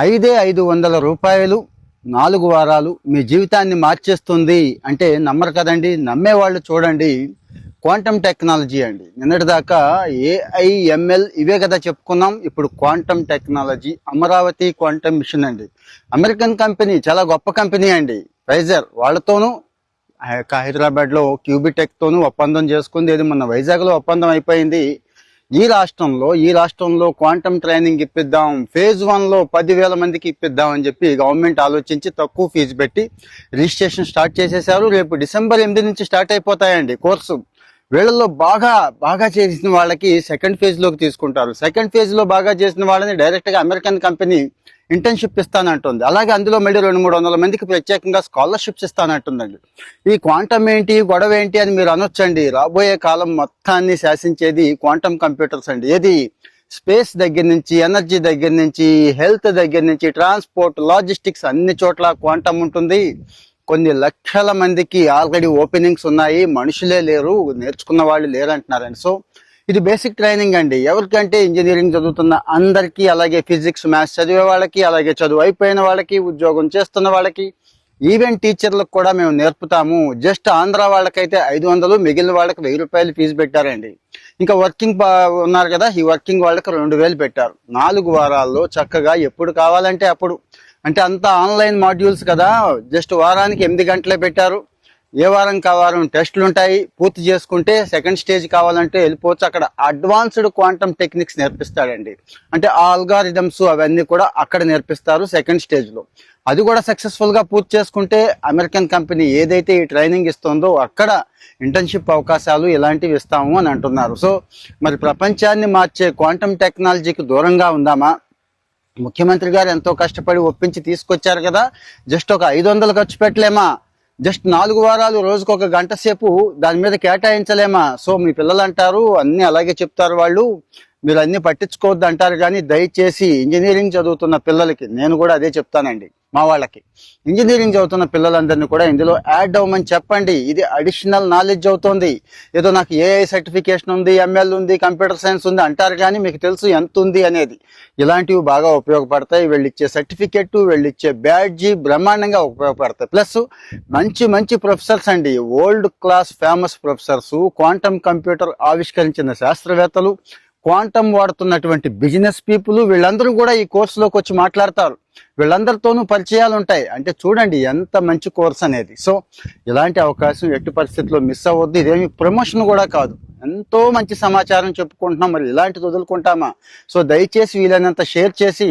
ఐదే ఐదు వందల రూపాయలు నాలుగు వారాలు మీ జీవితాన్ని మార్చేస్తుంది అంటే నమ్మరు కదండి నమ్మేవాళ్ళు చూడండి. క్వాంటమ్ టెక్నాలజీ అండి. నిన్నటిదాకా ఏఐఎంఎల్ ఇవే కదా చెప్పుకున్నాం. ఇప్పుడు quantum technology Amaravati quantum mission అండి. అమెరికన్ కంపెనీ చాలా గొప్ప కంపెనీ అండి. ఫైజర్ వాళ్ళతోనూ హైదరాబాద్లో క్యూబిటెక్తోనూ ఒప్పందం చేసుకుంది. ఇది మొన్న వైజాగ్లో ఒప్పందం అయిపోయింది. ఈ రాష్ట్రంలో ఈ రాష్ట్రంలో క్వాంటమ్ ట్రైనింగ్ ఇప్పిద్దాం ఫేజ్ వన్లో పదివేల మందికి ఇప్పిద్దాం అని చెప్పి గవర్నమెంట్ ఆలోచించి తక్కువ ఫీజు పెట్టి రిజిస్ట్రేషన్ స్టార్ట్ చేసేసారు రేపు డిసెంబర్ ఎనిమిది నుంచి స్టార్ట్ అయిపోతాయండి కోర్సు. వీళ్ళలో బాగా బాగా చేసిన వాళ్ళకి సెకండ్ ఫేజ్లోకి తీసుకుంటారు. సెకండ్ ఫేజ్లో బాగా చేసిన వాళ్ళని డైరెక్ట్గా అమెరికన్ కంపెనీ ఇంటర్న్షిప్ ఇస్తానంటుంది. అలాగే అందులో మళ్ళీ రెండు మూడు వందల మందికి ప్రత్యేకంగా స్కాలర్షిప్స్ ఇస్తానంటుందండి. ఈ క్వాంటమ్ ఏంటి గొడవ ఏంటి అని మీరు అనొచ్చండి. రాబోయే కాలం మొత్తాన్ని శాసించేది క్వాంటమ్ కంప్యూటర్స్ అండి. ఏది? స్పేస్ దగ్గర నుంచి ఎనర్జీ దగ్గర నుంచి హెల్త్ దగ్గర నుంచి ట్రాన్స్పోర్ట్ లాజిస్టిక్స్ అన్ని చోట్ల క్వాంటమ్ ఉంటుంది. కొన్ని లక్షల మందికి ఆల్రెడీ ఓపెనింగ్స్ ఉన్నాయి. మనుషులే లేరు నేర్చుకున్న వాళ్ళు లేరంటున్నారండి. సో ఇది బేసిక్ ట్రైనింగ్ అండి. ఎవరికంటే ఇంజనీరింగ్ చదువుతున్న అందరికీ అలాగే ఫిజిక్స్ మ్యాథ్స్ చదివే వాళ్ళకి అలాగే చదువు అయిపోయిన వాళ్ళకి ఉద్యోగం చేస్తున్న వాళ్ళకి ఈవెన్ టీచర్లకు కూడా మేము నేర్పుతాము. జస్ట్ ఆంధ్ర వాళ్ళకైతే ఐదు వందలు మిగిలిన వాళ్ళకి వెయ్యి రూపాయలు ఫీజు పెట్టారండి. ఇంకా వర్కింగ్ ఉన్నారు కదా ఈ వర్కింగ్ వాళ్ళకి రెండు వేలు పెట్టారు. నాలుగు వారాల్లో చక్కగా ఎప్పుడు కావాలంటే అప్పుడు. అంటే అంతా ఆన్లైన్ మాడ్యూల్స్ కదా జస్ట్ వారానికి ఎనిమిది గంటలే పెట్టారు. ఏ వారం కావారం టెస్టులు ఉంటాయి పూర్తి చేసుకుంటే సెకండ్ స్టేజ్ కావాలంటే వెళ్ళిపోవచ్చు. అక్కడ అడ్వాన్స్డ్ క్వాంటమ్ టెక్నిక్స్ నేర్పిస్తాడండి. అంటే ఆ అల్గారిథమ్స్ అవన్నీ కూడా అక్కడ నేర్పిస్తారు సెకండ్ స్టేజ్లో అది కూడా సక్సెస్ఫుల్గా పూర్తి చేసుకుంటే అమెరికన్ కంపెనీ ఏదైతే ఈ ట్రైనింగ్ ఇస్తుందో అక్కడ ఇంటర్న్షిప్ అవకాశాలు ఇలాంటివి ఇస్తాము అని అంటున్నారు. సో మరి ప్రపంచాన్ని మార్చే క్వాంటమ్ టెక్నాలజీకి దూరంగా ఉందామా? ముఖ్యమంత్రి గారు ఎంతో కష్టపడి ఒప్పించి తీసుకొచ్చారు కదా. జస్ట్ ఒక ఐదు వందలు ఖర్చు పెట్టలేమా? జస్ట్ నాలుగు వారాలు రోజుకు ఒక గంట సేపు దాని మీద కేటాయించలేమా? సో మీ పిల్లలు అంటారు అన్ని అలాగే చెప్తారు వాళ్ళు. మీరు అన్ని పట్టించుకోవద్దు అంటారు కానీ దయచేసి ఇంజనీరింగ్ చదువుతున్న పిల్లలకి నేను కూడా అదే చెప్తానండి మా వాళ్ళకి. ఇంజనీరింగ్ చదువుతున్న పిల్లలందరినీ కూడా ఇందులో యాడ్ అవ్వమని చెప్పండి. ఇది అడిషనల్ నాలెడ్జ్ అవుతుంది. ఏదో నాకు ఏఐ సర్టిఫికేషన్ ఉంది ఎంఎల్ ఉంది కంప్యూటర్ సైన్స్ ఉంది అంటారు కానీ మీకు తెలుసు ఎంత ఉంది అనేది. ఇలాంటివి బాగా ఉపయోగపడతాయి. వీళ్ళు ఇచ్చే సర్టిఫికెట్ వీళ్ళు ఇచ్చే బ్యాడ్జీ బ్రహ్మాండంగా ఉపయోగపడతాయి. ప్లస్ మంచి మంచి ప్రొఫెసర్స్ అండి. Old class famous professors quantum computer ఆవిష్కరించిన శాస్త్రవేత్తలు క్వాంటమ్ వాడుతున్నటువంటి బిజినెస్ పీపుల్ వీళ్ళందరూ కూడా ఈ కోర్సులోకి వచ్చి మాట్లాడతారు. వీళ్ళందరితోనూ పరిచయాలు ఉంటాయి. అంటే చూడండి ఎంత మంచి కోర్స్ అనేది. సో ఇలాంటి అవకాశం ఎట్టి పరిస్థితుల్లో మిస్ అవ్వద్దు. ఇదేమి ప్రమోషన్ కూడా కాదు. ఎంతో మంచి సమాచారం చెప్పుకుంటున్నాం. మరి ఇలాంటిది వదులుకుంటామా? సో దయచేసి వీలైనంత షేర్ చేసి